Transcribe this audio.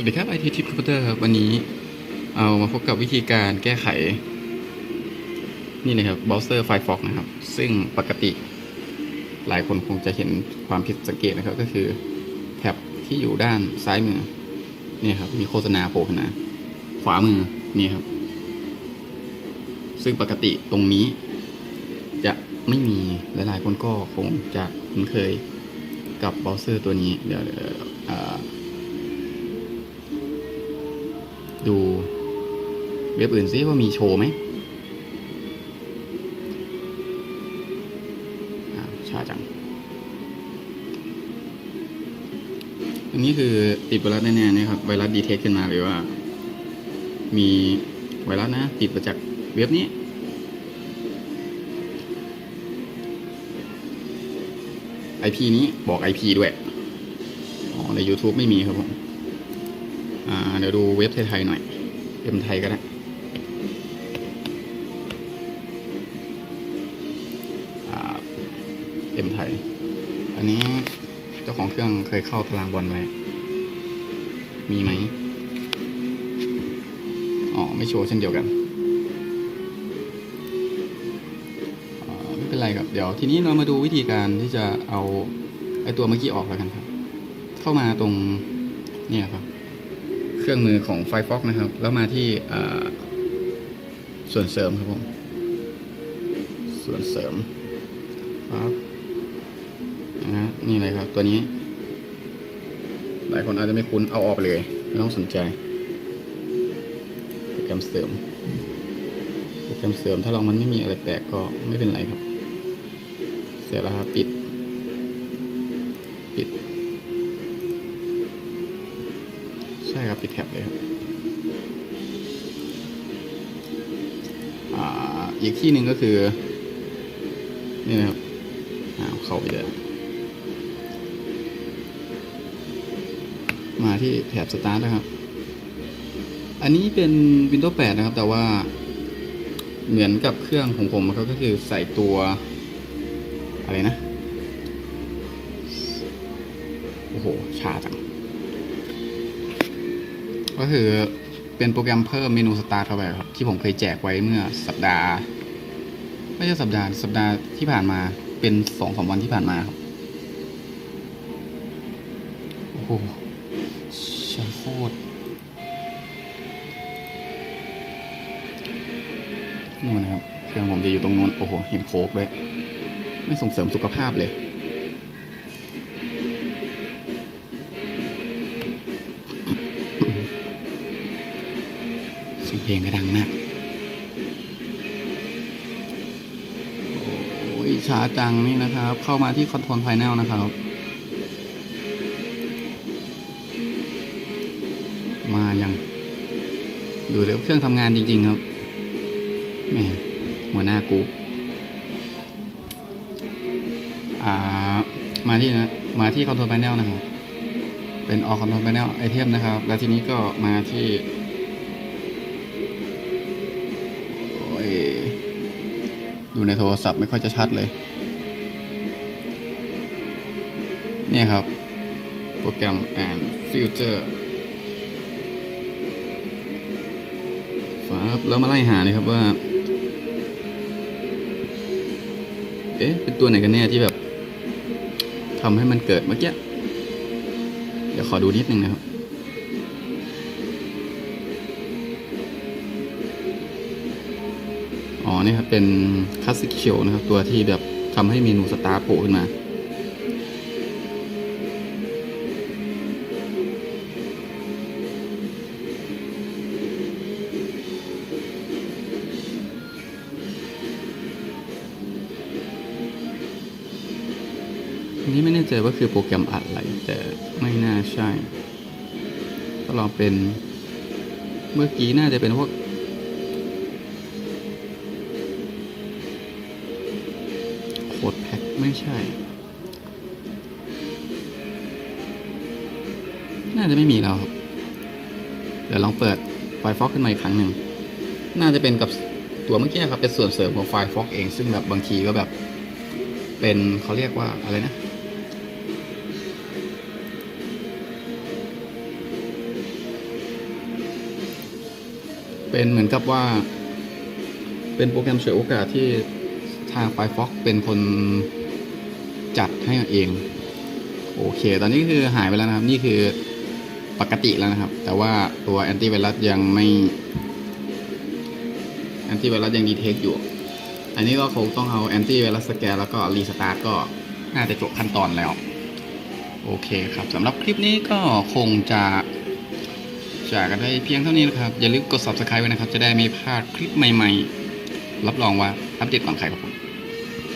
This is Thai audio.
วัสดีครับไอทีทิปคอมพิวเตอร์ครับวันนี้เอามาพบกับวิธีการแก้ไข นี่นะครับเบราว์เซอร์ Firefox นะครับ ซึ่งปกติหลายคนคงจะเห็นความผิดสังเกตนะครับ ก็คือแท็บที่อยู่ด้านซ้ายมือนี่ครับ มีโฆษณาโผล่ขึ้นมาขวามือนี่ครับ ซึ่งปกติตรงนี้ จะไม่มีหลายๆคนก็คงจะคุ้นเคยกับเบราว์เซอร์ตัวนี้เดี๋ยวเดี๋ยวเอ่อ ดูเว็บอื่นซิว่ามีโชว์ไหมช้าจัง อันนี้คือติดไวรัสแน่ๆนะครับ ไวรัสดีเทคขึ้นมาเลยว่า มีไวรัสนะ ติดมาจากเว็บนี้ IP นี้บอก IP ด้วย อ๋อ ใน YouTube ไม่มีครับผม เดี๋ยวดูเว็บไทยๆหน่อยเว็บไทยก็ได้เอ็มไทย อันนี้เจ้าของเครื่องเคยเข้าตารางบอลไว้ มีไหม อ๋อ ไม่โชว์เช่นเดียวกันไม่เป็นไรครับ เดี๋ยวทีนี้เรามาดูวิธีการที่จะเอาไอตัวเมื่อกี้ออกแล้วกันครับ เข้ามาตรงเนี่ยครับ เครื่องมือของ Firefox นะครับ แล้วมาที่ส่วนเสริมครับผม ส่วนเสริมครับนะฮะนี่เลยครับตัวนี้ หลายคนอาจจะไม่คุ้นเอาออกไปเลย ไม่ต้องสนใจโปรแกรมเสริมโปรแกรมเสริมถ้าลองมันไม่มีอะไรแปลกก็ไม่เป็นไรครับ เสร็จแล้วครับปิด ปิด ปิดแท็บเลยครับอ่าอีกที่หนึ่งก็คือ นี่นะครับเข้าไปเลยมาที่แถบสตาร์ทนะครับ อันนี้เป็น Windows 8 นะครับ แต่ว่าเหมือนกับเครื่องของผมก็คือใส่ตัว อะไรนะ โอ้โห ชาจัง ก็คือเป็นโปรแกรมเพิ่มเมนูสตาร์ทเข้าไปครับที่ผมเคยแจกไว้เมื่อสัปดาห์ ไม่ใช่สัปดาห์สัปดาห์ที่ผ่านมาเป็นสองสามวันที่ผ่านมาครับโอ้โหช่โคตรนู่นนะครับเครื่องผมจะอยู่ตรงนู้นโอ้โหเห็นโคกด้วย ไม่ส่งเสริมสุขภาพเลย ลงก็ดังมากโอ้ยช้าจังนี่นะครับ เข้ามาที่คอนโทรล a แนลนะครับ มายังดูเดี๋ยวเครื่องทำงานจริง ๆ ครับแหมหัวหน้ากูอ่ามาที่นะมาที่คอนโทรล a แนลนะครับเป็นออกคอนโทรล a แนลไอเทมนะครับ แล้วทีนี้ก็มาที่ ดูในโทรศัพท์ไม่ค่อยจะชัดเลย เนี่ยครับ โปรแกรม and future ครับแล้วมาไล่หาเลยครับว่า เอ๊ะ เป็นตัวไหนกันแน่ที่แบบทำให้มันเกิดเมื่อกี้ เดี๋ยวขอดูนิดนึงนะครับ อ๋อนี่ครับเป็นคลาสสิกเชลนะครับ ตัวที่แบบทำให้เมนูสตาร์โผล่ขึ้นมาอันนี้ไม่แน่ใจว่าคือโปรแกรมอะไรแต่ไม่น่าใช่ก็ลองเป็น เมื่อกี้น่าจะเป็นพวก โค้ดแพ็คไม่ใช่ น่าจะไม่มีแล้วครับ เดี๋ยวลองเปิด Firefox ขึ้นมาอีกครั้งหนึ่ง น่าจะเป็นกับตัวเมื่อกี้ครับเป็นส่วนเสริมของ Firefox เอง ซึ่งแบบบางทีก็แบบ เป็นเขาเรียกว่าอะไรนะเป็นเหมือนกับว่า เป็นโปรแกรมเฉวยโอกาสที่ ทาง Firefox เป็นคนจัดให้เอง โอเค ตอนนี้คือหายไปแล้วนะครับ นี่คือปกติแล้วนะครับ แต่ว่าตัวแอนตี้ไวรัสยังไม่แอนตี้ไวรัสยังดีเทคอยู่ อันนี้ก็คงต้องเอาแอนตี้ไวรัสสแกนแล้วก็รีสตาร์ทก็น่าจะจบขั้นตอนแล้ว โอเคครับสำหรับคลิปนี้ก็คงจะจากกันได้เพียงเท่านี้นะครับ อย่าลืมกด subscribe ไว้นะครับ จะได้ไม่พลาดคลิปใหม่ๆ รับรองว่าอัปเดตก่อนใครครับผม